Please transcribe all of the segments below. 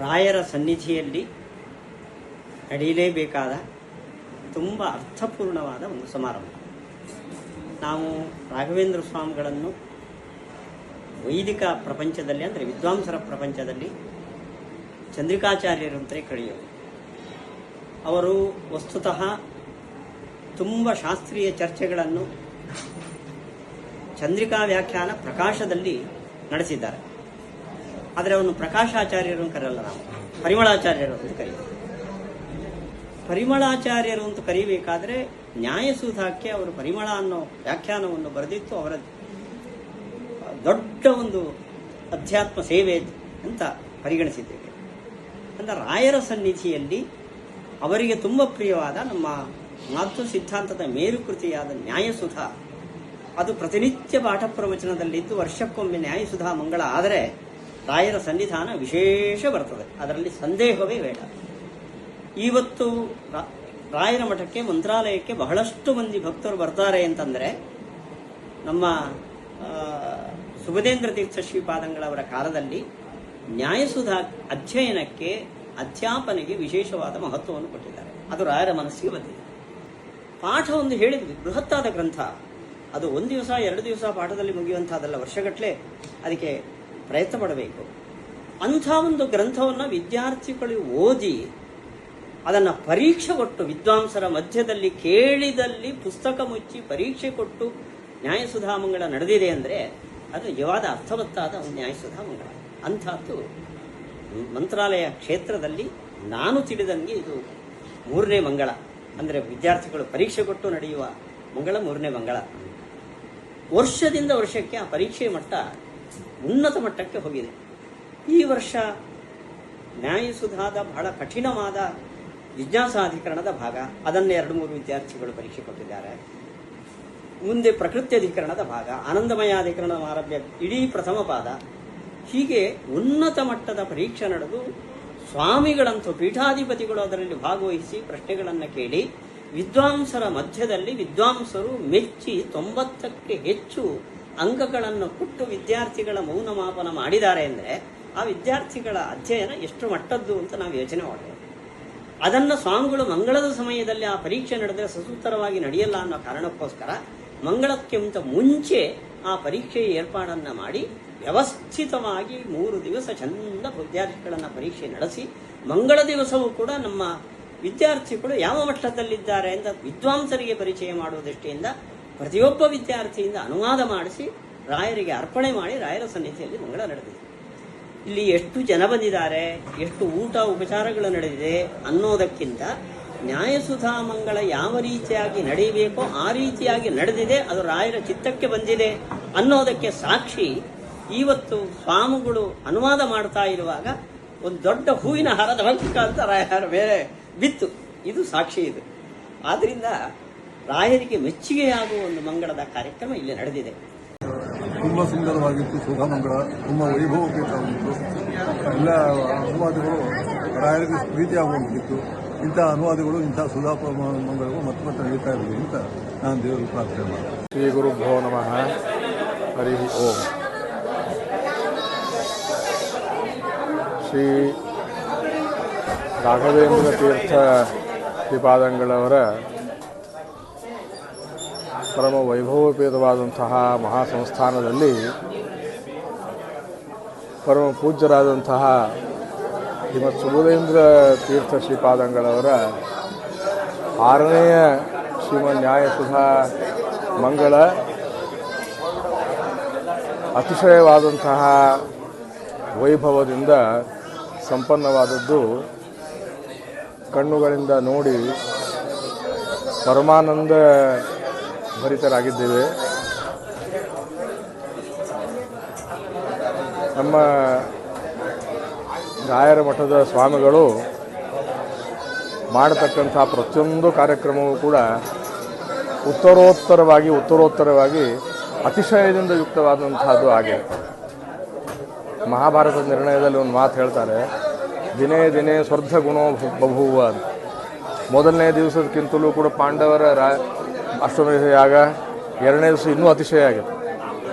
ರಾಯರ ಸನ್ನಿಧಿಯಲ್ಲಿ ನಡೆಯಲೇಬೇಕಾದ ತುಂಬ ಅರ್ಥಪೂರ್ಣವಾದ ಒಂದು ಸಮಾರಂಭ. ನಾವು ರಾಘವೇಂದ್ರ ಸ್ವಾಮಿಗಳನ್ನು ವೈದಿಕ ಪ್ರಪಂಚದಲ್ಲಿ ಅಂದರೆ ವಿದ್ವಾಂಸರ ಪ್ರಪಂಚದಲ್ಲಿ ಚಂದ್ರಿಕಾಚಾರ್ಯರು ಅಂತಲೇ ಕಳೆಯೋರು ಅವರು ವಸ್ತುತಃ ತುಂಬ ಶಾಸ್ತ್ರೀಯ ಚರ್ಚೆಗಳನ್ನು ಚಂದ್ರಿಕಾ ವ್ಯಾಖ್ಯಾನ ಪ್ರಕಾಶದಲ್ಲಿ ನಡೆಸಿದ್ದಾರೆ. ಆದರೆ ಅವನು ಪ್ರಕಾಶಾಚಾರ್ಯರು ಅಂತ ಕರೆಯಲ್ಲ ನಾವು ಪರಿಮಳಾಚಾರ್ಯರು ಅಂತ ಕರೀತಾರೆ. ಪರಿಮಳಾಚಾರ್ಯರು ಅಂತ ಕರೀಬೇಕಾದ್ರೆ ನ್ಯಾಯಸೂಧಕ್ಕೆ ಅವರು ಪರಿಮಳ ಅನ್ನೋ ವ್ಯಾಖ್ಯಾನವನ್ನು ಬರೆದಿತ್ತು ಅವರ ದೊಡ್ಡ ಒಂದು ಅಧ್ಯಾತ್ಮ ಸೇವೆ ಅಂತ ಪರಿಗಣಿಸಿದ್ದೇವೆ. ಅಂದ ರಾಯರ ಸನ್ನಿಧಿಯಲ್ಲಿ ಅವರಿಗೆ ತುಂಬ ಪ್ರಿಯವಾದ ನಮ್ಮ ಮಾತೃ ಸಿದ್ಧಾಂತದ ಮೇರುಕೃತಿಯಾದ ನ್ಯಾಯಸುಧ. ಅದು ಪ್ರತಿನಿತ್ಯ ಪಾಠ ಪ್ರವಚನದಲ್ಲಿದ್ದು ವರ್ಷಕ್ಕೊಮ್ಮೆ ನ್ಯಾಯಸುಧ ಮಂಗಳ. ಆದರೆ ರಾಯರ ಸನ್ನಿಧಾನ ವಿಶೇಷ ಬರ್ತದೆ. ಅದರಲ್ಲಿ ಸಂದೇಹವೇ ಬೇಡ. ಇವತ್ತು ರಾಯರ ಮಠಕ್ಕೆ, ಮಂತ್ರಾಲಯಕ್ಕೆ ಬಹಳಷ್ಟು ಮಂದಿ ಭಕ್ತರು ಬರ್ತಾರೆ ಅಂತಂದರೆ, ನಮ್ಮ ಸುಭದೇಂದ್ರ ತೀರ್ಥ ಶ್ರೀಪಾದಂಗಳವರ ಕಾಲದಲ್ಲಿ ನ್ಯಾಯಸುಧಾ ಅಧ್ಯಯನಕ್ಕೆ ಅಧ್ಯಾಪನೆಗೆ ವಿಶೇಷವಾದ ಮಹತ್ವವನ್ನು ಕೊಟ್ಟಿದ್ದಾರೆ. ಅದು ರಾಯರ ಮನಸ್ಸಿಗೆ ಬಂದಿದೆ. ಪಾಠ ಒಂದು ಹೇಳಿದ್ವಿ, ಬೃಹತ್ತಾದ ಗ್ರಂಥ. ಅದು ಒಂದು ದಿವಸ, ಎರಡು ದಿವಸ ಪಾಠದಲ್ಲಿ ಮುಗಿಯುವಂಥದ್ದಲ್ಲ, ವರ್ಷಗಟ್ಟಲೆ. ಅದಕ್ಕೆ ಪ್ರಯತ್ನ ಪಡಬೇಕು. ಅಂಥ ಒಂದು ಗ್ರಂಥವನ್ನು ವಿದ್ಯಾರ್ಥಿಗಳು ಓದಿ, ಅದನ್ನು ಪರೀಕ್ಷೆ ಕೊಟ್ಟು, ವಿದ್ವಾಂಸರ ಮಧ್ಯದಲ್ಲಿ ಕೇಳಿದಲ್ಲಿ ಪುಸ್ತಕ ಮುಚ್ಚಿ ಪರೀಕ್ಷೆ ಕೊಟ್ಟು ನ್ಯಾಯಸುಧಾಮಂಗಳ ನಡೆದಿದೆ ಅಂದರೆ ಅದು ನಿಜವಾದ ಅರ್ಥವತ್ತಾದ ಒಂದು ನ್ಯಾಯಸುಧಾಮಂಗಳ. ಅಂಥದ್ದು ಮಂತ್ರಾಲಯ ಕ್ಷೇತ್ರದಲ್ಲಿ ನಾನು ತಿಳಿದಂಗೆ ಇದು ಮೂರನೇ ಮಂಗಳ. ಅಂದರೆ ವಿದ್ಯಾರ್ಥಿಗಳು ಪರೀಕ್ಷೆ ಕೊಟ್ಟು ನಡೆಯುವ ಮಂಗಳ ಮೂರನೇ ಮಂಗಳ. ವರ್ಷದಿಂದ ವರ್ಷಕ್ಕೆ ಆ ಪರೀಕ್ಷೆ ಮಟ್ಟ ಉನ್ನತ ಮಟ್ಟಕ್ಕೆ ಹೋಗಿದೆ. ಈ ವರ್ಷ ನ್ಯಾಯಸುಧಾದ ಬಹಳ ಕಠಿಣವಾದ ಜಿಜ್ಞಾಸಾಧಿಕರಣದ ಭಾಗ. ಅದನ್ನೇ ಎರಡು ಮೂರು ವಿದ್ಯಾರ್ಥಿಗಳು ಪರೀಕ್ಷೆ ಕೊಟ್ಟಿದ್ದಾರೆ. ಮುಂದೆ ಪ್ರಕೃತಿ ಅಧಿಕರಣದ ಭಾಗ. ಆನಂದಮಯಾಧಿಕರಣ ಆರಭ್ಯ ಇಡೀ ಪ್ರಥಮ ಪಾದ. ಹೀಗೆ ಉನ್ನತ ಮಟ್ಟದ ಪರೀಕ್ಷೆ ನಡೆದು ಸ್ವಾಮಿಗಳಂತೂ ಪೀಠಾಧಿಪತಿಗಳು ಅದರಲ್ಲಿ ಭಾಗವಹಿಸಿ ಪ್ರಶ್ನೆಗಳನ್ನು ಕೇಳಿ ವಿದ್ವಾಂಸರ ಮಧ್ಯದಲ್ಲಿ ವಿದ್ವಾಂಸರು ಮೆಚ್ಚಿ ತೊಂಬತ್ತಕ್ಕೆ ಹೆಚ್ಚು ಅಂಕಗಳನ್ನು ಕೊಟ್ಟು ವಿದ್ಯಾರ್ಥಿಗಳ ಮೌನಮಾಪನ ಮಾಡಿದ್ದಾರೆ ಅಂದರೆ ಆ ವಿದ್ಯಾರ್ಥಿಗಳ ಅಧ್ಯಯನ ಎಷ್ಟು ಮಟ್ಟದ್ದು ಅಂತ ನಾವು ಯೋಚನೆ ಮಾಡಬೇಕು ಅದನ್ನು ಸ್ವಾಮಿಗಳು ಮಂಗಳದ ಸಮಯದಲ್ಲಿ ಆ ಪರೀಕ್ಷೆ ನಡೆದರೆ ಸಸೂತ್ರವಾಗಿ ನಡೆಯಲ್ಲ ಅನ್ನೋ ಕಾರಣಕ್ಕೋಸ್ಕರ ಮಂಗಳಕ್ಕಿಂತ ಮುಂಚೆ ಆ ಪರೀಕ್ಷೆಯ ಏರ್ಪಾಡನ್ನು ಮಾಡಿ ವ್ಯವಸ್ಥಿತವಾಗಿ ಮೂರು ದಿವಸ ಚಂದ ವಿದ್ಯಾರ್ಥಿಗಳನ್ನು ಪರೀಕ್ಷೆ ನಡೆಸಿ ಮಂಗಳ ದಿವಸವೂ ಕೂಡ ನಮ್ಮ ವಿದ್ಯಾರ್ಥಿಗಳು ಯಾವ ಮಟ್ಟದಲ್ಲಿದ್ದಾರೆ ಅಂತ ವಿದ್ವಾಂಸರಿಗೆ ಪರಿಚಯ ಮಾಡುವ ದೃಷ್ಟಿಯಿಂದ ಪ್ರತಿಯೊಬ್ಬ ವಿದ್ಯಾರ್ಥಿಯಿಂದ ಅನುವಾದ ಮಾಡಿಸಿ ರಾಯರಿಗೆ ಅರ್ಪಣೆ ಮಾಡಿ ರಾಯರ ಸನ್ನಿಧಿಯಲ್ಲಿ ಮಂಗಳ ನಡೆದಿದೆ. ಇಲ್ಲಿ ಎಷ್ಟು ಜನ ಬಂದಿದ್ದಾರೆ, ಎಷ್ಟು ಊಟ ಉಪಚಾರಗಳು ನಡೆದಿದೆ ಅನ್ನೋದಕ್ಕಿಂತ ನ್ಯಾಯಸುಧಾ ಮಂಗಳ ಯಾವ ರೀತಿಯಾಗಿ ನಡೆಯಬೇಕೋ ಆ ರೀತಿಯಾಗಿ ನಡೆದಿದೆ, ಅದು ರಾಯರ ಚಿತ್ತಕ್ಕೆ ಬಂದಿದೆ ಅನ್ನೋದಕ್ಕೆ ಸಾಕ್ಷಿ ಇವತ್ತು ಸ್ವಾಮಿಗಳು ಅನುವಾದ ಮಾಡ್ತಾ ಇರುವಾಗ ಒಂದು ದೊಡ್ಡ ಹೂವಿನ ಹಾರದ ಅಂತ ರಾಯರ ಬೇರೆ ಬಿತ್ತು. ಇದು ಸಾಕ್ಷಿ ಇದು. ಆದ್ರಿಂದ ರಾಯರಿಗೆ ಮೆಚ್ಚುಗೆಯಾಗುವ ಒಂದು ಮಂಗಳದ ಕಾರ್ಯಕ್ರಮ ಇಲ್ಲಿ ನಡೆದಿದೆ. ತುಂಬ ಸುಂದರವಾಗಿತ್ತು ಸುಧಾಮಂಗಳ ತುಂಬ ಉಂಟು ಎಲ್ಲ ಅನುವಾದಗಳು ರಾಯರಿಗೆ ಪ್ರೀತಿಯಾಗುವಂತಿತ್ತು ಇಂಥ ಅನುವಾದಗಳು ಇಂಥ ಸುಧಾ ಮಂಗಳಗಳು ಮತ್ತೆ ಮತ್ತೆ ನಡೀತಾ ಇರಲಿ ಅಂತ ನಾನು ದೇವರು ಪ್ರಾರ್ಥನೆ ಮಾಡ್ತೀನಿ. ಶ್ರೀ ಗುರು ಭೋ ನಮಃ. ಹರಿ ಓಂ. ಶ್ರೀ ರಾಘವೇಂದ್ರ ತೀರ್ಥ ಶ್ರೀಪಾದಂಗಳವರ ಪರಮ ವೈಭವೋಪೇತವಾದಂತಹ ಮಹಾಸಂಸ್ಥಾನದಲ್ಲಿ ಪರಮ ಪೂಜ್ಯರಾದಂತಹ ಶ್ರೀಮತ್ ಸುಬುಧೇಂದ್ರ ತೀರ್ಥ ಶ್ರೀಪಾದಂಗಳವರ ಆರನೆಯ ನ್ಯಾಯಸುಧಾ ಮಂಗಳ ಅತಿಶಯವಾದಂತಹ ವೈಭವದಿಂದ ಸಂಪನ್ನವಾದದ್ದು ಕಣ್ಣುಗಳಿಂದ ನೋಡಿ ಪರಮಾನಂದ ಭರಿತರಾಗಿದ್ದೇವೆ ನಮ್ಮ ರಾಯರ ಮಠದ ಸ್ವಾಮಿಗಳು ಮಾಡತಕ್ಕಂಥ ಪ್ರತಿಯೊಂದು ಕಾರ್ಯಕ್ರಮವೂ ಕೂಡ ಉತ್ತರೋತ್ತರವಾಗಿ ಉತ್ತರೋತ್ತರವಾಗಿ, ಅತಿಶಯದಿಂದ ಯುಕ್ತವಾದಂಥದ್ದು ಆಗಿದೆ ಮಹಾಭಾರತದ ನಿರ್ಣಯದಲ್ಲಿ ಒಂದು ಮಾತು ಹೇಳ್ತಾರೆ, ದಿನೇ ದಿನೇ ಸ್ವರ್ಧ ಗುಣೋ ಬಭೂವ ಮೊದಲನೇ ದಿವಸಕ್ಕಿಂತಲೂ ಕೂಡ ಪಾಂಡವರ ರಾ ಅಶ್ವಮೇಧ ಯಾಗ, ಎರಡನೇ ದಿವಸ ಇನ್ನೂ ಅತಿಶಯ ಆಗಿತ್ತು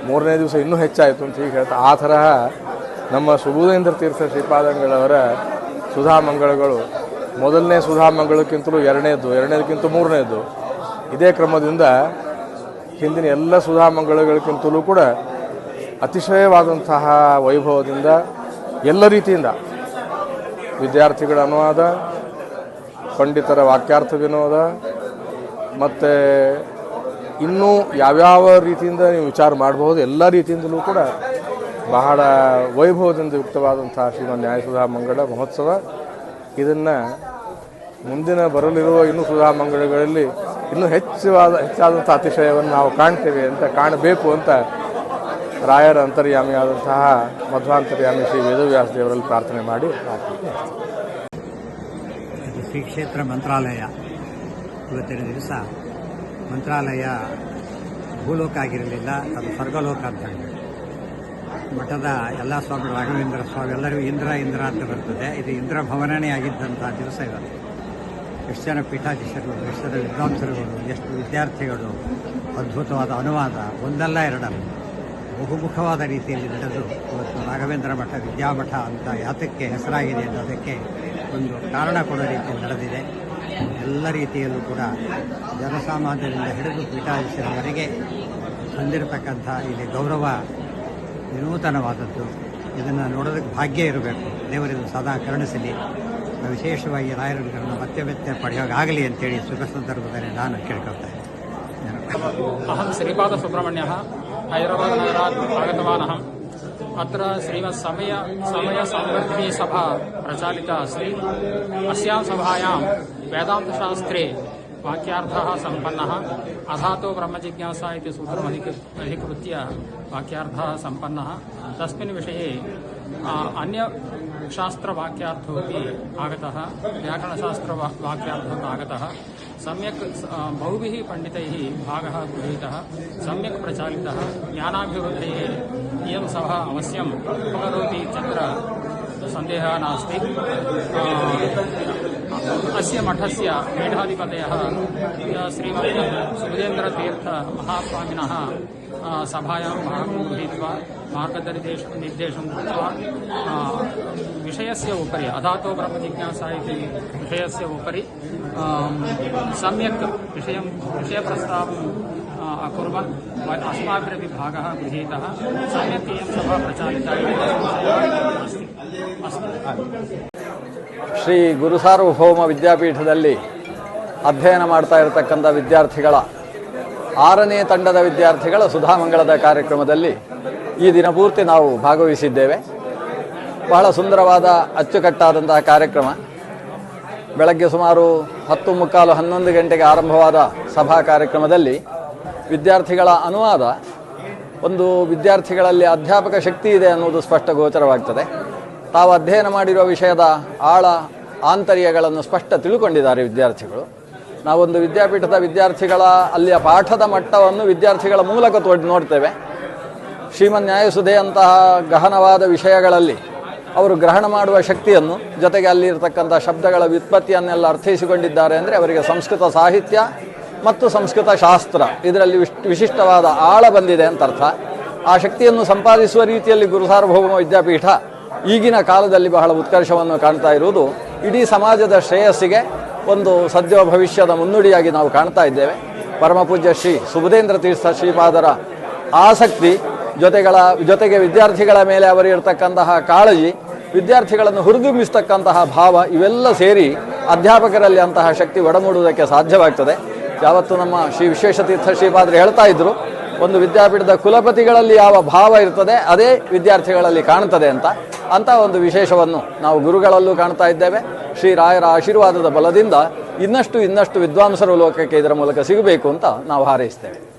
ಮೂರನೇ ದಿವಸ ಇನ್ನೂ ಹೆಚ್ಚಾಯಿತು ಅಂತ ಹೀಗೆ ಹೇಳ್ತಾ, ಆ ತರಹ ನಮ್ಮ ಸುಬುಧೇಂದ್ರ ತೀರ್ಥ ಶ್ರೀಪಾದಂಗಳವರ ಸುಧಾಮಂಗಳಗಳು ಮೊದಲನೇ ಸುಧಾಮಂಗಳಕ್ಕಿಂತಲೂ ಎರಡನೇದು ಎರಡನೇದಕ್ಕಿಂತ ಮೂರನೇದು ಇದೇ ಕ್ರಮದಿಂದ ಹಿಂದಿನ ಎಲ್ಲ ಸುಧಾಮಂಗಳಗಳಿಗಿಂತಲೂ ಕೂಡ ಅತಿಶಯವಾದಂತಹ ವೈಭವದಿಂದ, ಎಲ್ಲ ರೀತಿಯಿಂದ ವಿದ್ಯಾರ್ಥಿಗಳ ಅನುವಾದ, ಪಂಡಿತರ ವಾಕ್ಯಾರ್ಥ ವಿನೋದ ಮತ್ತು ಇನ್ನೂ ಯಾವ್ಯಾವ ರೀತಿಯಿಂದ ನೀವು ವಿಚಾರ ಮಾಡಬಹುದು, ಎಲ್ಲ ರೀತಿಯಿಂದಲೂ ಕೂಡ ಬಹಳ ವೈಭವದಿಂದ ಯುಕ್ತವಾದಂತಹ ಶ್ರೀಮನ್ ನ್ಯಾಯಸುಧಾ ಮಂಗಳ ಮಹೋತ್ಸವ. ಇದನ್ನು ಮುಂದಿನ ಬರಲಿರುವ ಇನ್ನೂ ಸುಧಾ ಮಂಗಳಗಳಲ್ಲಿ ಇನ್ನೂ ಹೆಚ್ಚುವಾದ ಹೆಚ್ಚಾದಂಥ ಅತಿಶಯವನ್ನು ನಾವು ಕಾಣ್ತೇವೆ ಅಂತ ಕಾಣಬೇಕು ಅಂತ ರಾಯರ ಅಂತರ್ಯಾಮಿಯಾದಂತಹ ಮಧ್ವಾಂತರ್ಯಾಮಿ ಶ್ರೀ ವೇದವ್ಯಾಸ ದೇವರಲ್ಲಿ ಪ್ರಾರ್ಥನೆ ಮಾಡಿ. ಶ್ರೀ ಕ್ಷೇತ್ರ ಮಂತ್ರಾಲಯ. ಇವತ್ತಿನ ದಿವಸ ಮಂತ್ರಾಲಯ ಭೂಲೋಕ ಆಗಿರಲಿಲ್ಲ, ಅದು ಸ್ವರ್ಗಲೋಕ ಅಂತ ಹೇಳಿ ಮಠದ ಎಲ್ಲ ಸ್ವಾಮಿ ರಾಘವೇಂದ್ರ ಸ್ವಾಮಿ ಎಲ್ಲರಿಗೂ ಇಂದ್ರ ಇಂದ್ರ ಅಂತ ಬರ್ತದೆ. ಇದು ಇಂದ್ರ ಭವನನೇ ಆಗಿದ್ದಂಥ ದಿವಸ ಇವತ್ತು ಎಷ್ಟು ಜನ ಪೀಠಾಧೀಶರು, ಎಷ್ಟು ಜನ ವಿದ್ವಾಂಸರುಗಳು, ಎಷ್ಟು ವಿದ್ಯಾರ್ಥಿಗಳು, ಅದ್ಭುತವಾದ ಅನುವಾದ, ಒಂದಲ್ಲ ಎರಡಲ್ಲ. ಬಹುಮುಖವಾದ ರೀತಿಯಲ್ಲಿ ನಡೆದು ಇವತ್ತು ರಾಘವೇಂದ್ರ ಮಠ ವಿದ್ಯಾಮಠ ಅಂತ ಯಾತಕ್ಕೆ ಹೆಸರಾಗಿದೆ ಅನ್ನೋದಕ್ಕೆ ಒಂದು ಕಾರಣ ಕೊಡೋ ರೀತಿಯಲ್ಲಿ ನಡೆದಿದೆ. ಎಲ್ಲ ರೀತಿಯಲ್ಲೂ ಕೂಡ ಜನಸಾಮಾನ್ಯರಿಂದ ಹಿಡಿದು ಪೀಠಾಧೀಶರವರೆಗೆ ಹೊಂದಿರತಕ್ಕಂಥ ಇಲ್ಲಿ ಗೌರವ ವಿನೂತನವಾದದ್ದು ಇದನ್ನು ನೋಡೋದಕ್ಕೆ ಭಾಗ್ಯ ಇರಬೇಕು ದೇವರಿಂದ ಸದಾ ಕರುಣಿಸಲಿ ವಿಶೇಷವಾಗಿ ರಾಯರುಗಳನ್ನು ಮತ್ತೆ ಮತ್ತೆ ಪಡೆಯೋಗಾಗಲಿ ಅಂತೇಳಿ ಶುಭ ಸಂದರ್ಭದಲ್ಲಿ ನಾನು ಕೇಳ್ಕೊಳ್ತಾ ಇದ್ದೀನಿ अहं श्रीपादसुब्रह्मण्यः हैदराबादनगरात् आगतवान् अहम् अत्र श्रीमत्समय समयसंवर्धी सभा प्रचालिता अस्ति अस्यां सभायां वेदान्तशास्त्रे वाक्यार्थः सम्पन्नः। अधातो ब्रह्मजिज्ञासा इति सूत्रमधिकृ अधिकृत्य वाक्यार्थः सम्पन्नः। तस्मिन् विषये आ, अन्यशास्त्रवाक्यार्थोऽपि आगतः। व्याकरणशास्त्रवाक्यार्थः आगतः। सम्यक् बहुभिः पण्डितैः भागः गृहीतः। सम्यक् प्रचालितः। ज्ञानाभिवृद्धये इयं सभा अवश्यम् उपकरोति इत्यत्र सन्देहः नास्ति। अस्य मठस्य पीठाधिपतयः श्रीमत् सुबुधेन्द्रतीर्थमहास्वामिनः आ, सभायां भागं गृहीत्वा मार्गदर्देश निर्देशं आ, विषयस्य उपरि अधातो ब्रह्मजिज्ञासा इति विषयस्य उपरि विषयं विषयप्रस्तावम् आ, अकुर्वन् व- अस्माभिरपि भागः गृहीतः सम्यक् इयं सभा प्रचालिता इति अस्ति। अस्तु। ಶ್ರೀ ಗುರು ಸಾರ್ವಭೌಮ ವಿದ್ಯಾಪೀಠದಲ್ಲಿ ಅಧ್ಯಯನ ಮಾಡ್ತಾ ಇರತಕ್ಕಂಥ ವಿದ್ಯಾರ್ಥಿಗಳ ಆರನೇ ತಂಡದ ವಿದ್ಯಾರ್ಥಿಗಳ ಸುಧಾಮಂಗಳದ ಕಾರ್ಯಕ್ರಮದಲ್ಲಿ ಈ ದಿನ ಪೂರ್ತಿ ನಾವು ಭಾಗವಹಿಸಿದ್ದೇವೆ. ಬಹಳ ಸುಂದರವಾದ, ಅಚ್ಚುಕಟ್ಟಾದಂತಹ ಕಾರ್ಯಕ್ರಮ. ಬೆಳಗ್ಗೆ ಸುಮಾರು ಹತ್ತು ಮುಕ್ಕಾಲು ಹನ್ನೊಂದು ಗಂಟೆಗೆ ಆರಂಭವಾದ ಸಭಾ ಕಾರ್ಯಕ್ರಮದಲ್ಲಿ ವಿದ್ಯಾರ್ಥಿಗಳ ಅನುವಾದ, ಒಂದು ವಿದ್ಯಾರ್ಥಿಗಳಲ್ಲಿ ಅಧ್ಯಾಪಕ ಶಕ್ತಿ ಇದೆ ಅನ್ನೋದು ಸ್ಪಷ್ಟ ಗೋಚರವಾಗ್ತದೆ. ತಾವು ಅಧ್ಯಯನ ಮಾಡಿರುವ ವಿಷಯದ ಆಳ ಆಂತರ್ಯಗಳನ್ನು ಸ್ಪಷ್ಟ ತಿಳ್ಕೊಂಡಿದ್ದಾರೆ ವಿದ್ಯಾರ್ಥಿಗಳು. ನಾವೊಂದು ವಿದ್ಯಾಪೀಠದ ವಿದ್ಯಾರ್ಥಿಗಳ, ಅಲ್ಲಿಯ ಪಾಠದ ಮಟ್ಟವನ್ನು ವಿದ್ಯಾರ್ಥಿಗಳ ಮೂಲಕ ತೋಡಿ ನೋಡ್ತೇವೆ. ಶ್ರೀಮನ್ ನ್ಯಾಯಸುಧೆಯಂತಹ ಗಹನವಾದ ವಿಷಯಗಳಲ್ಲಿ ಅವರು ಗ್ರಹಣ ಮಾಡುವ ಶಕ್ತಿಯನ್ನು, ಜೊತೆಗೆ ಅಲ್ಲಿರ್ತಕ್ಕಂಥ ಶಬ್ದಗಳ ವ್ಯುತ್ಪತ್ತಿಯನ್ನೆಲ್ಲ ಅರ್ಥೈಸಿಕೊಂಡಿದ್ದಾರೆ ಅಂದರೆ ಅವರಿಗೆ ಸಂಸ್ಕೃತ ಸಾಹಿತ್ಯ ಮತ್ತು ಸಂಸ್ಕೃತ ಶಾಸ್ತ್ರ ಇದರಲ್ಲಿ ವಿಶ್, ವಿಶಿಷ್ಟವಾದ ಆಳ ಬಂದಿದೆ ಅಂತ ಅರ್ಥ. ಆ ಶಕ್ತಿಯನ್ನು ಸಂಪಾದಿಸುವ ರೀತಿಯಲ್ಲಿ ಗುರು ಸಾರ್ವಭೌಮ ವಿದ್ಯಾಪೀಠ ಈಗಿನ ಕಾಲದಲ್ಲಿ ಬಹಳ ಉತ್ಕರ್ಷವನ್ನು ಕಾಣ್ತಾ ಇರುವುದು ಇಡೀ ಸಮಾಜದ ಶ್ರೇಯಸ್ಸಿಗೆ ಒಂದು ಸದ್ಯ ಭವಿಷ್ಯದ ಮುನ್ನುಡಿಯಾಗಿ ನಾವು ಕಾಣ್ತಾ ಇದ್ದೇವೆ. ಪರಮಪೂಜ್ಯ ಶ್ರೀ ಸುಬುಧೇಂದ್ರ ತೀರ್ಥ ಶ್ರೀಪಾದರ ಆಸಕ್ತಿ ಜೊತೆಗಳ, ಜೊತೆಗೆ ವಿದ್ಯಾರ್ಥಿಗಳ ಮೇಲೆ ಅವರಿರ್ತಕ್ಕಂತಹ ಕಾಳಜಿ, ವಿದ್ಯಾರ್ಥಿಗಳನ್ನು ಹುರಿದುಂಬಿಸ್ತಕ್ಕಂತಹ ಭಾವ ಇವೆಲ್ಲ ಸೇರಿ ಅಧ್ಯಾಪಕರಲ್ಲಿ ಅಂತಹ ಶಕ್ತಿ ಒಡಮೂಡುವುದಕ್ಕೆ ಸಾಧ್ಯವಾಗ್ತದೆ. ಯಾವತ್ತು ನಮ್ಮ ಶ್ರೀ ವಿಶ್ವೇಶತೀರ್ಥ ಶ್ರೀಪಾದರು ಹೇಳ್ತಾ ಇದ್ರು ಒಂದು ವಿದ್ಯಾಪೀಠದ ಕುಲಪತಿಗಳಲ್ಲಿ ಯಾವ ಭಾವ ಇರ್ತದೆ, ಅದೇ ವಿದ್ಯಾರ್ಥಿಗಳಲ್ಲಿ ಕಾಣುತ್ತದೆ ಅಂತ. ಅಂತ ಒಂದು ವಿಶೇಷವನ್ನು ನಾವು ಗುರುಗಳಲ್ಲೂ ಕಾಣ್ತಾ ಇದ್ದೇವೆ. ಶ್ರೀ ರಾಯರ ಆಶೀರ್ವಾದದ ಬಲದಿಂದ ಇನ್ನಷ್ಟು ಇನ್ನಷ್ಟು ವಿದ್ವಾಂಸರು ಲೋಕಕ್ಕೆ ಇದರ ಮೂಲಕ ಸಿಗಬೇಕು ಅಂತ ನಾವು ಹಾರೈಸ್ತೇವೆ.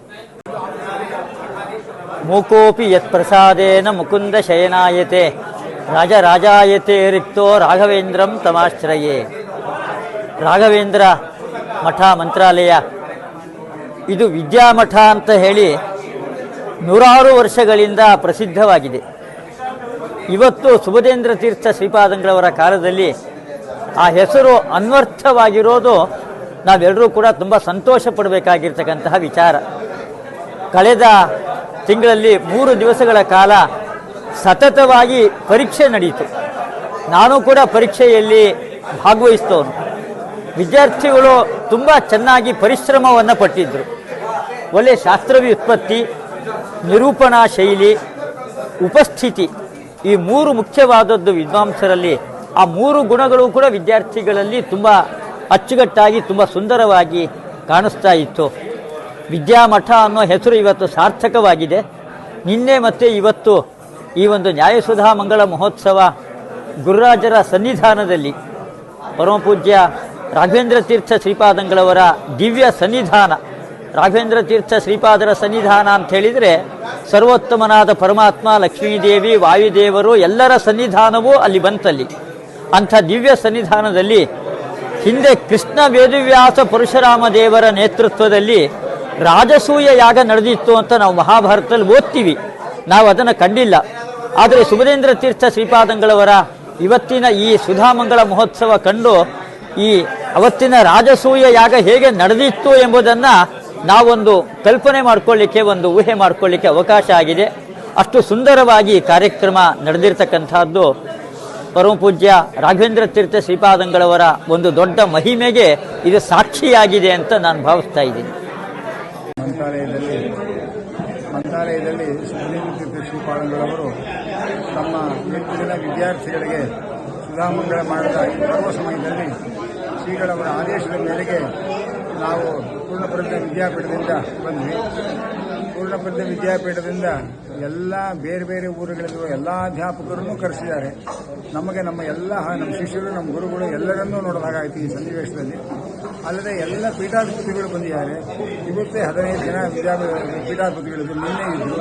ಮೂಕೋಪಿ ಯತ್ ಪ್ರಸಾದೇನ ಮುಕುಂದ ಶಯನಾಯತೆ ರಾಜರಾಜಾಯತೆ ರಿಕ್ತೋ ರಾಘವೇಂದ್ರಂ ತಮಾಶ್ರಯೇ. ರಾಘವೇಂದ್ರ ಮಠ ಮಂತ್ರಾಲಯ ಇದು ವಿದ್ಯಾಮಠ ಅಂತ ಹೇಳಿ ನೂರಾರು ವರ್ಷಗಳಿಂದ ಪ್ರಸಿದ್ಧವಾಗಿದೆ. ಇವತ್ತು ಸುಭದೇಂದ್ರ ತೀರ್ಥ ಶ್ರೀಪಾದಂಗಳವರ ಕಾಲದಲ್ಲಿ ಆ ಹೆಸರು ಅನ್ವರ್ಥವಾಗಿರೋದು ನಾವೆಲ್ಲರೂ ಕೂಡ ತುಂಬ ಸಂತೋಷ ಪಡಬೇಕಾಗಿರ್ತಕ್ಕಂತಹ ವಿಚಾರ. ಕಳೆದ ತಿಂಗಳಲ್ಲಿ ಮೂರು ದಿವಸಗಳ ಕಾಲ ಸತತವಾಗಿ ಪರೀಕ್ಷೆ ನಡೆಯಿತು ನಾನು ಕೂಡ ಪರೀಕ್ಷೆಯಲ್ಲಿ ಭಾಗವಹಿಸ್ತವನು. ವಿದ್ಯಾರ್ಥಿಗಳು ತುಂಬ ಚೆನ್ನಾಗಿ ಪರಿಶ್ರಮವನ್ನು ಪಟ್ಟಿದ್ದರು ಒಳ್ಳೆಯ ಶಾಸ್ತ್ರ ವ್ಯುತ್ಪತ್ತಿ ನಿರೂಪಣಾ ಶೈಲಿ, ಉಪಸ್ಥಿತಿ ಈ ಮೂರು ಮುಖ್ಯವಾದದ್ದು ವಿದ್ವಾಂಸರಲ್ಲಿ. ಆ ಮೂರು ಗುಣಗಳು ಕೂಡ ವಿದ್ಯಾರ್ಥಿಗಳಲ್ಲಿ ತುಂಬ ಅಚ್ಚುಕಟ್ಟಾಗಿ, ತುಂಬ ಸುಂದರವಾಗಿ ಕಾಣಿಸ್ತಾ ಇತ್ತು. ವಿದ್ಯಾಮಠ ಅನ್ನೋ ಹೆಸರು ಇವತ್ತು ಸಾರ್ಥಕವಾಗಿದೆ. ನಿನ್ನೆ ಮತ್ತು ಇವತ್ತು ಈ ಒಂದು ನ್ಯಾಯಸುಧಾ ಮಂಗಳ ಮಹೋತ್ಸವ ಗುರುರಾಜರ ಸನ್ನಿಧಾನದಲ್ಲಿ ಪರಮಪೂಜ್ಯ ರಾಘವೇಂದ್ರ ತೀರ್ಥ ಶ್ರೀಪಾದಂಗಳವರ ದಿವ್ಯ ಸನ್ನಿಧಾನ ರಾಘವೇಂದ್ರ ತೀರ್ಥ ಶ್ರೀಪಾದರ ಸನ್ನಿಧಾನ ಅಂತ ಹೇಳಿದರೆ ಸರ್ವೋತ್ತಮನಾದ ಪರಮಾತ್ಮ, ಲಕ್ಷ್ಮೀದೇವಿ, ವಾಯುದೇವರು ಎಲ್ಲರ ಸನ್ನಿಧಾನವೂ ಅಲ್ಲಿ ಬಂತಲ್ಲಿ. ಅಂಥ ದಿವ್ಯ ಸನ್ನಿಧಾನದಲ್ಲಿ ಹಿಂದೆ ಕೃಷ್ಣ ವೇದವ್ಯಾಸ ಪರಶುರಾಮ ದೇವರ ನೇತೃತ್ವದಲ್ಲಿ ರಾಜಸೂಯ ಯಾಗ ನಡೆದಿತ್ತು ಅಂತ ನಾವು ಮಹಾಭಾರತದಲ್ಲಿ ಓದ್ತೀವಿ. ನಾವು ಅದನ್ನು ಕಂಡಿಲ್ಲ. ಆದರೆ ಸುಭದೇಂದ್ರ ತೀರ್ಥ ಶ್ರೀಪಾದಂಗಳವರ ಇವತ್ತಿನ ಈ ಸುಧಾಮಂಗಳ ಮಹೋತ್ಸವ ಕಂಡು ಈ ಅವತ್ತಿನ ರಾಜಸೂಯ ಯಾಗ ಹೇಗೆ ನಡೆದಿತ್ತು ಎಂಬುದನ್ನು ನಾವೊಂದು ಕಲ್ಪನೆ ಮಾಡಿಕೊಳ್ಳಿಕ್ಕೆ, ಒಂದು ಊಹೆ ಮಾಡಿಕೊಳ್ಳಿಕ್ಕೆ ಅವಕಾಶ ಆಗಿದೆ. ಅಷ್ಟು ಸುಂದರವಾಗಿ ಕಾರ್ಯಕ್ರಮ ನಡೆದಿರ್ತಕ್ಕಂಥದ್ದು ಪರಮಪೂಜ್ಯ ರಾಘವೇಂದ್ರ ತೀರ್ಥ ಶ್ರೀಪಾದಂಗಳವರ ಒಂದು ದೊಡ್ಡ ಮಹಿಮೆಗೆ ಇದು ಸಾಕ್ಷಿಯಾಗಿದೆ ಅಂತ ನಾನು ಭಾವಿಸ್ತಾ ಇದ್ದೀನಿ. ಮಂತ್ರಾಲಯದಲ್ಲಿ ಮಂತ್ರಾಲಯದಲ್ಲಿ ತೀರ್ಥ ಶ್ರೀಪಾದಂಗಳವರು ತಮ್ಮ ಎಂಟು ಜನ ವಿದ್ಯಾರ್ಥಿಗಳಿಗೆ ಸುಧಾಮಂಗಳ ಮಾಡಿದ ಈ ಪರ್ವ ಸಮಯದಲ್ಲಿ ಶ್ರೀಗಳವರ ಆದೇಶದ ಮೇರೆಗೆ ನಾವು ಪೂರ್ಣಪ್ರಜ್ಞ ವಿದ್ಯಾಪೀಠದಿಂದ ಬಂದ್ವಿ. ಪೂರ್ಣಪ್ರಜ್ಞ ವಿದ್ಯಾಪೀಠದಿಂದ ಎಲ್ಲ ಬೇರೆ ಬೇರೆ ಊರುಗಳಲ್ಲಿರುವ ಎಲ್ಲ ಅಧ್ಯಾಪಕರನ್ನು ಕರೆಸಿದ್ದಾರೆ. ನಮಗೆ ನಮ್ಮ ಎಲ್ಲ ನಮ್ಮ ಶಿಷ್ಯರು ನಮ್ಮ ಗುರುಗಳು ಎಲ್ಲರನ್ನೂ ನೋಡಲಾಗಾಯಿತು ಈ ಸನ್ನಿವೇಶದಲ್ಲಿ. ಅಲ್ಲದೆ ಎಲ್ಲ ಪೀಠಾಧಿಪತಿಗಳು ಬಂದಿದ್ದಾರೆ. ಇವತ್ತೇ ಹದಿನೈದು ಜನ ವಿದ್ಯಾ ಪೀಠಾಧಿಪತಿಗಳಿದ್ದು ನಿನ್ನೆ ಇದ್ದರು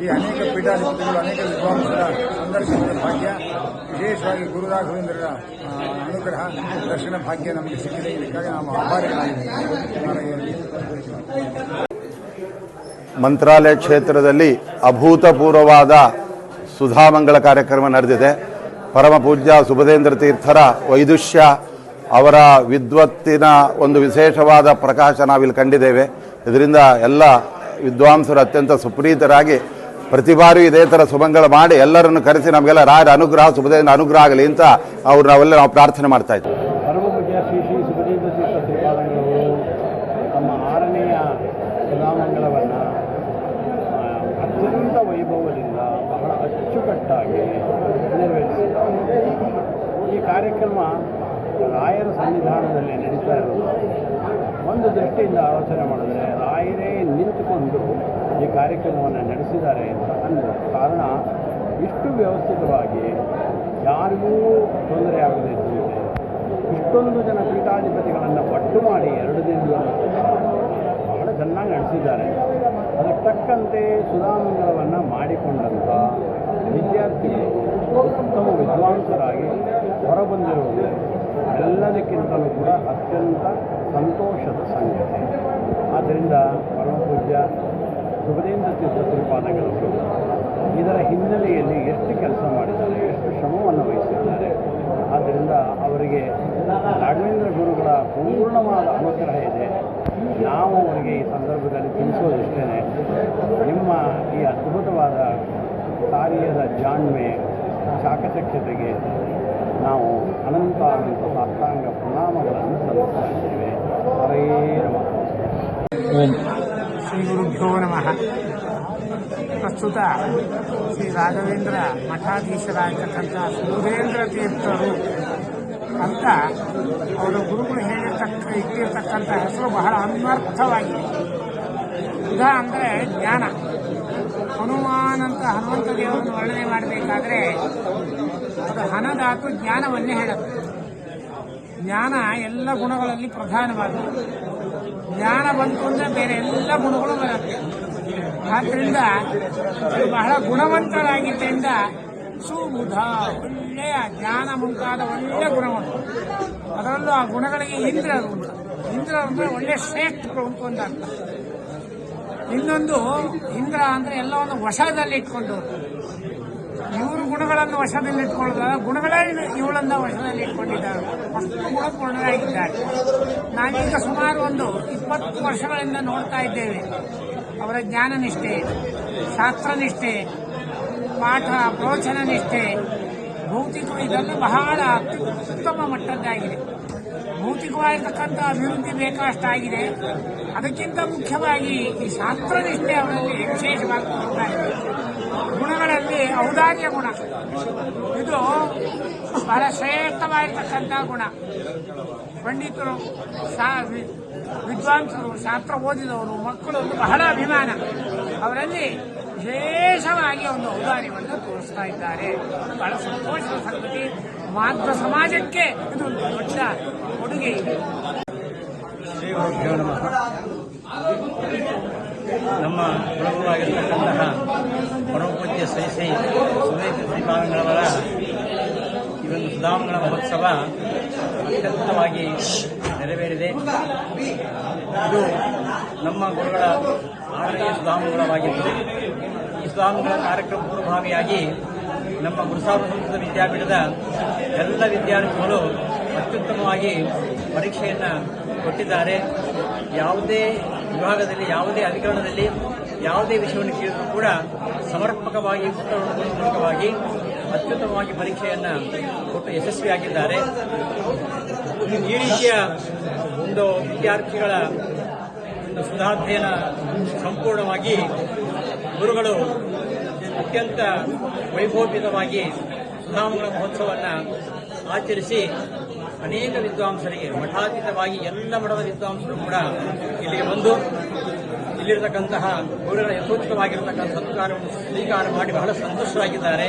ಈ ಅನೇಕ ಪೀಠಾಧಿಪತಿಗಳು ಅನೇಕ ವಿದ್ವಾಂಸರ ಸಂದರ್ಶನದ ಭಾಗ್ಯ ವಿಶೇಷವಾಗಿ ಗುರು ರಾಘವೇಂದ್ರರ ಆ, ಅನುಗ್ರಹ ದರ್ಶನ ಭಾಗ್ಯ ನಮಗೆ ಸಿಕ್ಕಿದೆ. ಇದಕ್ಕಾಗಿ ನಾವು ಆಭಾರಿಗಳಾಗಿದ್ದೇವೆ. ಮಂತ್ರಾಲಯ ಕ್ಷೇತ್ರದಲ್ಲಿ ಅಭೂತಪೂರ್ವವಾದ ಸುಧಾಮಂಗಳ ಕಾರ್ಯಕ್ರಮ ನಡೆದಿದೆ. ಪರಮ ಪೂಜ್ಯ ಸುಭದೇಂದ್ರ ತೀರ್ಥರ ವೈದುಷ್ಯ ಅವರ ವಿದ್ವತ್ತಿನ ಒಂದು ವಿಶೇಷವಾದ ಪ್ರಕಾಶ ನಾವಿಲ್ಲಿ ಕಂಡಿದ್ದೇವೆ. ಇದರಿಂದ ಎಲ್ಲ ವಿದ್ವಾಂಸರು ಅತ್ಯಂತ ಸುಪ್ರೀತರಾಗಿ ಪ್ರತಿ ಬಾರಿ ಇದೇ ಥರ ಸುಮಂಗಳ ಮಾಡಿ ಎಲ್ಲರನ್ನು ಕರೆಸಿ ನಮಗೆಲ್ಲ ರಾಯರ ಅನುಗ್ರಹ, ಸುಭದೇಂದ್ರ ಅನುಗ್ರಹ ಆಗಲಿ ಅಂತ ಅವ್ರು ನಾವೆಲ್ಲ ನಾವು ಪ್ರಾರ್ಥನೆ ಮಾಡ್ತಾ ಇದ್ದೀವಿ ಪರಮಪೂಜ್ಯ ಶ್ರೀ ಶ್ರೀ ಸುಭದೇಂದ್ರ ತೀರ್ಥ ಶ್ರೀಪಾದಂಗಳವರು ತಮ್ಮ ಆರನೆಯ ಸುಧಾಮಂಗಳವನ್ನು ಅತ್ಯಂತ ವೈಭವದಿಂದ ಬಹಳ ನೆರವೇರಿಸಿದ್ದಾರೆ ಈ ಕಾರ್ಯಕ್ರಮ ರಾಯರ ಸನ್ನಿಧಾನದಲ್ಲಿ ನಡೀತಾ ಇರೋದು. ಒಂದು ದೃಷ್ಟಿಯಿಂದ ಆಲೋಚನೆ ಮಾಡಿದ್ರೆ ರಾಯರೇ ನಿಂತುಕೊಂಡು ಈ ಕಾರ್ಯಕ್ರಮವನ್ನು ನಡೆಸಿದ್ದಾರೆ ಅಂತ ಅನ್ಬೋದು ಕಾರಣ ಇಷ್ಟು ವ್ಯವಸ್ಥಿತವಾಗಿ ಯಾರಿಗೂ ತೊಂದರೆ ಆಗದೇ ಇದ್ದಂತೆ ಇಷ್ಟೊಂದು ಜನ ಪೀಠಾಧಿಪತಿಗಳನ್ನು ಒಟ್ಟು ಮಾಡಿ ಎರಡು ದಿನದಲ್ಲೂ ಬಹಳ ಚೆನ್ನಾಗಿ ನಡೆಸಿದ್ದಾರೆ. ಅದಕ್ಕೆ ತಕ್ಕಂತೆ ಸುಧಾಮಂಗಲವನ್ನು ಮಾಡಿಕೊಂಡಂಥ ವಿದ್ಯಾರ್ಥಿಗಳು ಉತ್ತಮ ವಿದ್ವಾಂಸರಾಗಿ ಹೊರಬಂದಿರುವುದು ಎಲ್ಲದಕ್ಕಿಂತಲೂ ಕೂಡ ಅತ್ಯಂತ ಸಂತೋಷದ ಸಂಗತಿ. ಆದ್ದರಿಂದ ಪರಮಪೂಜ್ಯ ಸುಭದೇಂದ್ರ ತೀರ್ಥ ಶ್ರೀಪಾದಗಳವರು ಇದರ ಹಿನ್ನೆಲೆಯಲ್ಲಿ ಎಷ್ಟು ಕೆಲಸ ಮಾಡಿದ್ದಾರೆ, ಎಷ್ಟು ಶ್ರಮವನ್ನು ವಹಿಸಿದ್ದಾರೆ. ಆದ್ದರಿಂದ ಅವರಿಗೆ ರಾಘವೇಂದ್ರ ಗುರುಗಳ ಪೂರ್ಣವಾದ ಅನುಗ್ರಹ ಇದೆ. ನಾವು ಅವರಿಗೆ ಈ ಸಂದರ್ಭದಲ್ಲಿ ತಿಳಿಸೋದಿಷ್ಟೇ ನಿಮ್ಮ ಈ ಅದ್ಭುತವಾದ ಕಾರ್ಯದ ಜಾಣ್ಮೆ ಚಾಕಚಕ್ಯತೆಗೆ ನಾವು ಅನಂತ ಅನಂತ ಸಾಷ್ಟಾಂಗ ಪ್ರಣಾಮಗಳನ್ನು ಸಲ್ಲಿಸ್ತಾ ಇದ್ದೇವೆ. ಹರೇ ನಮಃ. ಶ್ರೀ ಗುರುಭ್ಯೋ ನಮಃ. ಪ್ರಸ್ತುತ ಶ್ರೀ ರಾಘವೇಂದ್ರ ಮಠಾಧೀಶರಾಗಿರ್ತಕ್ಕಂಥ ಸುರೇಂದ್ರ ತೀರ್ಥರು ಅಂತ ಅವರ ಗುರುಗಳು ಹೇಳಿರ್ತಕ್ಕ ಇಟ್ಟಿರ್ತಕ್ಕಂಥ ಹೆಸರು ಬಹಳ ಅನ್ವರ್ಥವಾಗಿದೆ ಉದಾ ಅಂದರೆ ಜ್ಞಾನ. ಹನುಮಾನ್ ಅಂತ ಹನುಮಂತ ದೇವರನ್ನು ವರ್ಣನೆ ಮಾಡಬೇಕಾದ್ರೆ ಅದು ಹಣದಾತು ಜ್ಞಾನವನ್ನೇ ಹೇಳುತ್ತೆ. ಜ್ಞಾನ ಎಲ್ಲ ಗುಣಗಳಲ್ಲಿ ಪ್ರಧಾನವಾದದ್ದು. ಜ್ಞಾನ ಬಂತು ಅಂದ್ರೆ ಬೇರೆ ಎಲ್ಲ ಗುಣಗಳು ಬರುತ್ತೆ. ಆದ್ರಿಂದ ಬಹಳ ಗುಣವಂತರಾಗಿದ್ದರಿಂದ ಸುಬುಧ ಒಳ್ಳೆಯ ಜ್ಞಾನ ಮುಂತಾದ ಒಳ್ಳೆಯ ಗುಣವನ್ನು ಅದರಲ್ಲೂ ಆ ಗುಣಗಳಿಗೆ ಇಂದ್ರ ಇಂದ್ರ ಅಂದ್ರೆ ಒಳ್ಳೆ ಶ್ರೇಷ್ಠ ಅಂತ ಅರ್ಥ ಇನ್ನೊಂದು ಇಂದ್ರ ಅಂದ್ರೆ ಎಲ್ಲವನ್ನು ವಶದಲ್ಲಿ ಇಟ್ಕೊಂಡು ಇವರು ಗುಣಗಳನ್ನು ವಶದಲ್ಲಿ ಇಟ್ಕೊಳ್ಳ ಗುಣಗಳೇ ಇವಳನ್ನ ವಶದಲ್ಲಿ ಇಟ್ಕೊಂಡಿದ್ದಾರೆ. ಅಷ್ಟು ಗುಣಪೂರ್ಣರಾಗಿದ್ದಾರೆ ನಾವೀಗ ಸುಮಾರು ಒಂದು ಇಪ್ಪತ್ತು ವರ್ಷಗಳಿಂದ ನೋಡ್ತಾ ಇದ್ದೇವೆ. ಅವರ ಜ್ಞಾನ ನಿಷ್ಠೆ, ಶಾಸ್ತ್ರ ನಿಷ್ಠೆ, ಪಾಠ, ಪ್ರವಚನ ನಿಷ್ಠೆ, ಭೌತಿಕ ಇದನ್ನು ಬಹಳ ಉತ್ತಮ ಮಟ್ಟದ್ದಾಗಿದೆ. ಭೌತಿಕವಾಗಿರ್ತಕ್ಕಂಥ ಅಭಿವೃದ್ಧಿ ಬೇಕಷ್ಟಾಗಿದೆ ಅದಕ್ಕಿಂತ ಮುಖ್ಯವಾಗಿ ಈ ಶಾಸ್ತ್ರನಿಷ್ಠೆ ಅವರಲ್ಲಿ ವಿಶೇಷವಾಗಿ ಗುಣಗಳಲ್ಲಿ ಔದಾರ್ಯ ಗುಣ. ಇದು ಬಹಳ ಶ್ರೇಷ್ಠವಾಗಿರ್ತಕ್ಕಂಥ ಗುಣ. ಪಂಡಿತರು ವಿದ್ವಾಂಸರು, ಶಾಸ್ತ್ರ ಓದಿದವರು, ಮಕ್ಕಳು ಬಹಳ ಅಭಿಮಾನ. ಅವರಲ್ಲಿ ವಿಶೇಷವಾಗಿ ಒಂದು ಔದಾರ್ಯವನ್ನು ತೋರಿಸ್ತಾ ಇದ್ದಾರೆ. ಬಹಳ ಸಂತೋಷದ ಸಂಗತಿ. ಮಾಧ್ವ ಸಮಾಜಕ್ಕೆ ಇದು ದೊಡ್ಡ ನಮ್ಮ ಪ್ರಭುವಾಗಿರ್ತಕ್ಕಂತಹ ಪರಮಪೂಜ್ಯ ಶ್ರೀ ಶ್ರೀ ಸುರೇಶ ಶ್ರೀಪಾದಂಗಳವರ ಈ ಒಂದು ಸುಧಾಮಂಗಳ ಮಹೋತ್ಸವ ಅತ್ಯಂತವಾಗಿ ನೆರವೇರಿದೆ. ಇದು ನಮ್ಮ ಗುರುಗಳ ಆರನೆಯ ಸುಧಾಮಂಗಳವಾಗಿದ್ದು ಈ ಸುಧಾಮಂಗಳ ಕಾರ್ಯಕ್ರಮ ಪೂರ್ವಭಾವಿಯಾಗಿ ನಮ್ಮ ಗುರುಸಾರ್ವ ಸಂಸ್ಕೃತ ವಿದ್ಯಾಪೀಠದ ಎಲ್ಲ ವಿದ್ಯಾರ್ಥಿಗಳು ಅತ್ಯುತ್ತಮವಾಗಿ ಪರೀಕ್ಷೆಯನ್ನು ಕೊಟ್ಟಿದ್ದಾರೆ. ಯಾವುದೇ ವಿಭಾಗದಲ್ಲಿ, ಯಾವುದೇ ಅಧಿಕರಣದಲ್ಲಿ, ಯಾವುದೇ ವಿಷಯವನ್ನು ಕೇಳಿದರೂ ಕೂಡ ಸಮರ್ಪಕವಾಗಿ, ಉತ್ತರವನ್ನು ಅತ್ಯುತ್ತಮವಾಗಿ ಪರೀಕ್ಷೆಯನ್ನು ಕೊಟ್ಟು ಯಶಸ್ವಿಯಾಗಿದ್ದಾರೆ ಈ ರೀತಿಯ ಒಂದು ವಿದ್ಯಾರ್ಥಿಗಳ ಒಂದು ಸುಧಾಧ್ಯಯನ ಸಂಪೂರ್ಣವಾಗಿ ಗುರುಗಳು ಅತ್ಯಂತ ವೈಭೋಪಿತವಾಗಿ ಸುಧಾಮಂಗಳ ಮಹೋತ್ಸವವನ್ನು ಆಚರಿಸಿ ಅನೇಕ ವಿದ್ವಾಂಸರಿಗೆ ಮಠಾತೀತವಾಗಿ ಎಲ್ಲ ಮಠದ ವಿದ್ವಾಂಸರು ಕೂಡ ಇಲ್ಲಿಗೆ ಬಂದು ಇಲ್ಲಿರತಕ್ಕಂತಹ ಗುರುಗಳ ಯಥೋಚಿತವಾಗಿರತಕ್ಕಂಥ ಸತ್ಕಾರವನ್ನು ಸ್ವೀಕಾರ ಮಾಡಿ ಬಹಳ ಸಂತುಷ್ಟರಾಗಿದ್ದಾರೆ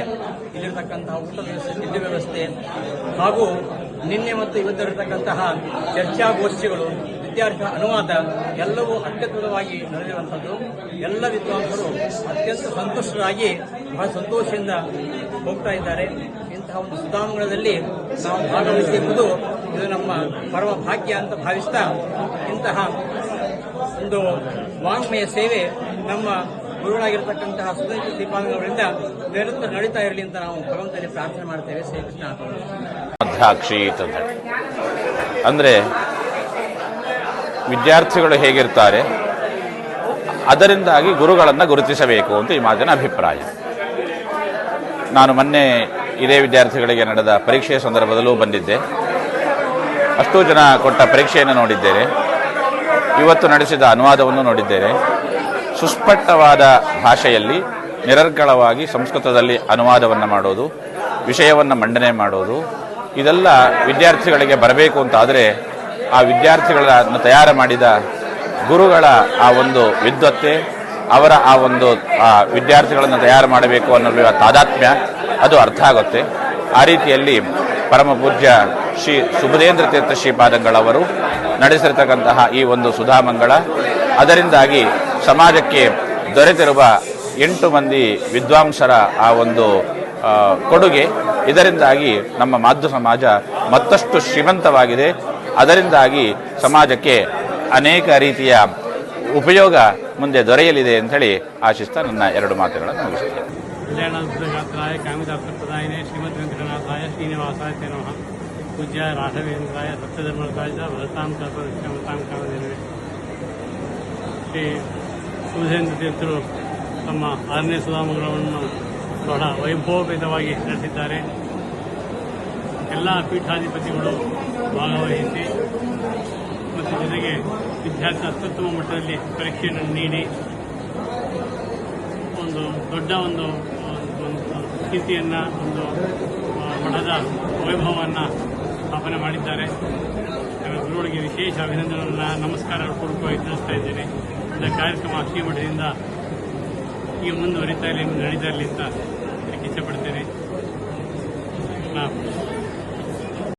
ಇಲ್ಲಿರತಕ್ಕಂತಹ ಊಟ ವ್ಯವಸ್ಥೆ, ತಿಂಡಿ ವ್ಯವಸ್ಥೆ ಹಾಗೂ ನಿನ್ನೆ ಮತ್ತು ಇವತ್ತಿರತಕ್ಕಂತಹ ಚರ್ಚಾಗೋಷ್ಠಿಗಳು ವಿದ್ಯಾರ್ಥಿ ಅನುವಾದ ಎಲ್ಲವೂ ಅತ್ಯದ್ಭುತವಾಗಿ ನಡೆದಿರುವಂಥದ್ದು. ಎಲ್ಲ ವಿದ್ವಾಂಸರು ಅತ್ಯಂತ ಸಂತುಷ್ಟರಾಗಿ ಬಹಳ ಸಂತೋಷದಿಂದ ಹೋಗ್ತಾ ಇದ್ದಾರೆ. ಇಂತಹ ಒಂದು ನಾವು ಭಾಗವಹಿಸಿರುವುದು ಇದು ನಮ್ಮ ಪರಮ ಭಾಗ್ಯ ಅಂತ ಭಾವಿಸ್ತಾ ಇಂತಹ ಒಂದು ವಾಂಗ್ಮಯ ಸೇವೆ ನಮ್ಮ ಗುರುಗಳಾಗಿರ್ತಕ್ಕಂತಹ ಸುಧೀಂದ್ರ ದೀಪಾಂಗಗಳಿಂದ ನಿರಂತರ ನಡೀತಾ ಇರಲಿ ಅಂತ ನಾವು ಭಗವಂತನಲ್ಲಿ ಪ್ರಾರ್ಥನೆ ಮಾಡ್ತೇವೆ. ಶ್ರೀಕೃಷ್ಣ ಮಧ್ಯಾಕ್ಷೀತ ಅಂದರೆ ವಿದ್ಯಾರ್ಥಿಗಳು ಹೇಗಿರ್ತಾರೆ? ಅದರಿಂದಾಗಿ ಗುರುಗಳನ್ನು ಗುರುತಿಸಬೇಕು ಅಂತ ಈ ಮಾತಿನ ಅಭಿಪ್ರಾಯ. ನಾನು ಮೊನ್ನೆ ಇದೇ ವಿದ್ಯಾರ್ಥಿಗಳಿಗೆ ನಡೆದ ಪರೀಕ್ಷೆಯ ಸಂದರ್ಭದಲ್ಲೂ ಬಂದಿದ್ದೆ. ಅಷ್ಟೂ ಜನ ಕೊಟ್ಟ ಪರೀಕ್ಷೆಯನ್ನು ನೋಡಿದ್ದೇನೆ. ಇವತ್ತು ನಡೆಸಿದ ಅನುವಾದವನ್ನು ನೋಡಿದ್ದೇನೆ. ಸುಸ್ಪಷ್ಟವಾದ ಭಾಷೆಯಲ್ಲಿ, ನಿರರ್ಗಳವಾಗಿ ಸಂಸ್ಕೃತದಲ್ಲಿ ಅನುವಾದವನ್ನು ಮಾಡೋದು, ವಿಷಯವನ್ನು ಮಂಡನೆ ಮಾಡೋದು, ಇದೆಲ್ಲ ವಿದ್ಯಾರ್ಥಿಗಳಿಗೆ ಬರಬೇಕು ಅಂತಾದರೆ ಆ ವಿದ್ಯಾರ್ಥಿಗಳನ್ನು ತಯಾರು ಮಾಡಿದ ಗುರುಗಳ ಆ ಒಂದು ವಿದ್ವತ್ತೆ, ಅವರ ಆ ಒಂದು, ಆ ವಿದ್ಯಾರ್ಥಿಗಳನ್ನು ತಯಾರು ಮಾಡಬೇಕು ಅನ್ನೋ ತಾದಾತ್ಮ್ಯ ಅದು ಅರ್ಥ ಆಗುತ್ತೆ. ಆ ರೀತಿಯಲ್ಲಿ ಪರಮ ಪೂಜ್ಯ ಶ್ರೀ ಸುಬುಧೇಂದ್ರ ತೀರ್ಥ ಶ್ರೀಪಾದಂಗಳವರು ನಡೆಸಿರತಕ್ಕಂತಹ ಈ ಒಂದು ಸುಧಾಮಂಗಳ. ಅದರಿಂದಾಗಿ ಸಮಾಜಕ್ಕೆ ದೊರೆತಿರುವ ಎಂಟು ಮಂದಿ ವಿದ್ವಾಂಸರ ಆ ಒಂದು ಕೊಡುಗೆ. ಇದರಿಂದಾಗಿ ನಮ್ಮ ಮಾಧ್ಯ ಸಮಾಜ ಮತ್ತಷ್ಟು ಶ್ರೀಮಂತವಾಗಿದೆ. ಅದರಿಂದಾಗಿ ಸಮಾಜಕ್ಕೆ ಅನೇಕ ರೀತಿಯ ಉಪಯೋಗ ಮುಂದೆ ದೊರೆಯಲಿದೆ ಅಂತ ಹೇಳಿ ಆಶಿಸ್ತಾ ನನ್ನ ಎರಡು ಮಾತುಗಳನ್ನು ಮುಗಿಸ್ತೇನೆ. ಕಲ್ಯಾಣಾಯ ಕಾಮಿತಾರ್ಥಪ್ರದಾಯಿನೇ ಶ್ರೀಮದ್ ವೆಂಕಟನಾಥಾಯ ಶ್ರೀನಿವಾಸಾಯ ತೇ ನಮಃ ಪೂಜ್ಯ ರಾಘವೇಂದ್ರಾಯ ಸತ್ಯಧರ್ಮರಾಜ ಭರತಾಂ ಕಲ್ಪತಾಂ ಕಾಮದೇನವೇ ಶ್ರೀ ಸುಧೇಂದ್ರ ತೀರ್ಥರು ತಮ್ಮ ಆರನೇ ಸುಧಾಮಂಗಳವನ್ನು ಬಹಳ ವೈಭವಪೇತವಾಗಿ ನಡೆಸಿದ್ದಾರೆ. ಎಲ್ಲ ಪೀಠಾಧಿಪತಿಗಳು ಭಾಗವಹಿಸಿ ಮತ್ತು ಜೊತೆಗೆ ವಿದ್ಯಾರ್ಥಿ ಅತ್ಯುತ್ತಮ ಮಟ್ಟದಲ್ಲಿ ಪರೀಕ್ಷೆಯನ್ನು ನೀಡಿ ಒಂದು ದೊಡ್ಡ ಒಂದು ಸ್ಥಿತಿಯನ್ನು ಒಂದು ಮಠದ ವೈಭವವನ್ನ ಸ್ಥಾಪನೆ ಮಾಡಿದ್ದಾರೆ. ಗುರುಗಳಿಗೆ ವಿಶೇಷ ಅಭಿನಂದನೆಗಳನ್ನು ನಮಸ್ಕಾರ ಪೂರ್ವಕವಾಗಿ ತಿಳಿಸ್ತಾ ಇದ್ದೇನೆ. ಈ ಕಾರ್ಯಕ್ರಮ ಅಕ್ಷಿ ಮಠದಿಂದ ಈಗ ಮುಂದುವರಿತಾ ಇರಲಿ ನಡೀತಾ ಇರಲಿ ಅಂತ ಇಷ್ಟಪಡ್ತೇನೆ